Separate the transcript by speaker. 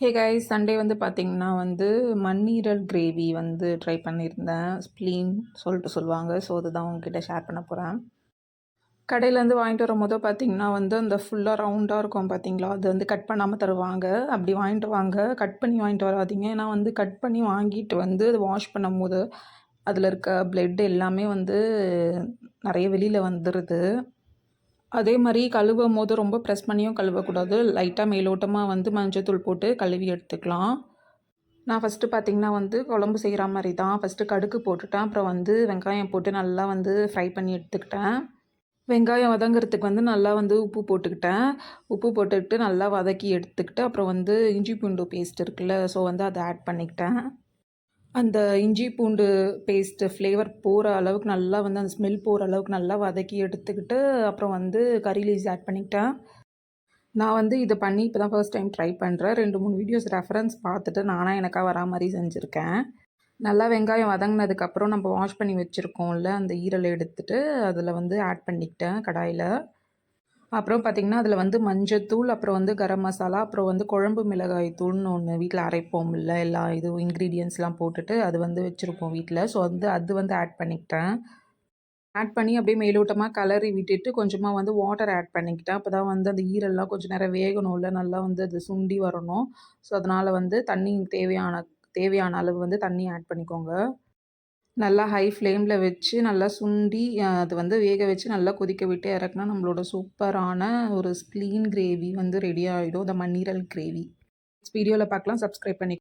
Speaker 1: Hey guys Sunday வந்து பார்த்திங்கன்னா வந்து மண்ணீரல் கிரேவி வந்து ட்ரை பண்ணியிருந்தேன். ஸ்ப்ளீன் சொல்லிட்டு சொல்லுவாங்க. ஸோ அதுதான் உங்ககிட்ட ஷேர் பண்ண போகிறேன் கடையிலேருந்து வாங்கிட்டு வரும்போது பார்த்திங்கன்னா வந்து அந்த ஃபுல்லாக ரவுண்டாக இருக்கும் பார்த்தீங்களா அது வந்து கட் பண்ணாமல் தருவாங்க. அப்படி வாங்கிட்டு வாங்க. கட் பண்ணி வாங்கிட்டு வராதீங்க. ஏன்னா வந்து கட் பண்ணி வாங்கிட்டு வந்து அது வாஷ் பண்ணும்போது அதில் இருக்க பிளட் எல்லாமே வந்து நிறைய வெளியில் வந்துடுது அதே மாதிரி கழுவும் போது ரொம்ப ப்ரெஸ் பண்ணியும் கழுவக்கூடாது. லைட்டாக மேலோட்டமாக வந்து மஞ்சத்தூள் போட்டு கழுவி எடுத்துக்கலாம். நான் ஃபஸ்ட்டு பார்த்திங்கன்னா வந்து குழம்பு செய்கிற மாதிரி தான் ஃபஸ்ட்டு கடுகு போட்டுட்டேன். அப்புறம் வந்து வெங்காயம் போட்டு நல்லா வந்து ஃப்ரை பண்ணி எடுத்துக்கிட்டேன். வெங்காயம் வதங்குறதுக்கு வந்து நல்லா வந்து உப்பு போட்டுக்கிட்டேன். உப்பு போட்டுக்கிட்டு நல்லா வதக்கி எடுத்துக்கிட்டு அப்புறம் வந்து இஞ்சி பூண்டு பேஸ்ட் இருக்குல்ல ஸோ வந்து அதை ஆட் பண்ணிக்கிட்டேன். அந்த இஞ்சி பூண்டு பேஸ்ட்டு ஃப்ளேவர் போகிற அளவுக்கு நல்லா வந்து அந்த ஸ்மெல் போகிற அளவுக்கு நல்லா வதக்கி எடுத்துக்கிட்டு அப்புறம் வந்து கறி லீஸ் ஆட் பண்ணிக்கிட்டேன். நான் வந்து இதை பண்ணி இப்போ தான் ஃபர்ஸ்ட் டைம் ட்ரை பண்ணுறேன் ரெண்டு மூணு வீடியோஸ் ரெஃபரன்ஸ் பார்த்துட்டு நானாக எனக்காக வரா மாதிரி செஞ்சுருக்கேன். நல்லா வெங்காயம் வதங்கினதுக்கப்புறம் நம்ம வாஷ் பண்ணி வச்சுருக்கோம்ல அந்த ஈரலை எடுத்துகிட்டு அதில் வந்து ஆட் பண்ணிக்கிட்டேன் கடாயில். அப்புறம் பார்த்திங்கன்னா அதில் வந்து மஞ்சத்தூள் அப்புறம் வந்து கரம் மசாலா அப்புறம் வந்து குழம்பு மிளகாய் தூள்னு ஒன்று வீட்டில் அரைப்போம் இல்லை எல்லா இதுவும் இன்க்ரீடியன்ஸ்லாம் போட்டுட்டு அது வந்து வச்சுருப்போம் வீட்டில் ஸோ வந்து அது வந்து ஆட் பண்ணிக்கிட்டேன். ஆட் பண்ணி அப்படியே மேலோட்டமாக கலரி விட்டுட்டு கொஞ்சமாக வந்து வாட்டர் ஆட் பண்ணிக்கிட்டேன். அப்போ தான் வந்து அந்த ஈரெல்லாம் கொஞ்சம் நேரம் வேகணும் இல்லை நல்லா வந்து அது சுண்டி வரணும். ஸோ அதனால் வந்து தண்ணி தேவையான தேவையான அளவு வந்து தண்ணி ஆட் பண்ணிக்கோங்க. நல்லா ஹை ஃப்ளேமில் வச்சு நல்லா சுண்டி அது வந்து வேக வச்சு நல்லா கொதிக்க விட்டு இறக்குனா நம்மளோட சூப்பரான ஒரு ஸ்ப்ளீன் கிரேவி வந்து ரெடி ஆகிடும் இந்த மண்ணீரல் கிரேவி வீடியோவில் பார்க்கலாம். சப்ஸ்கிரைப் பண்ணி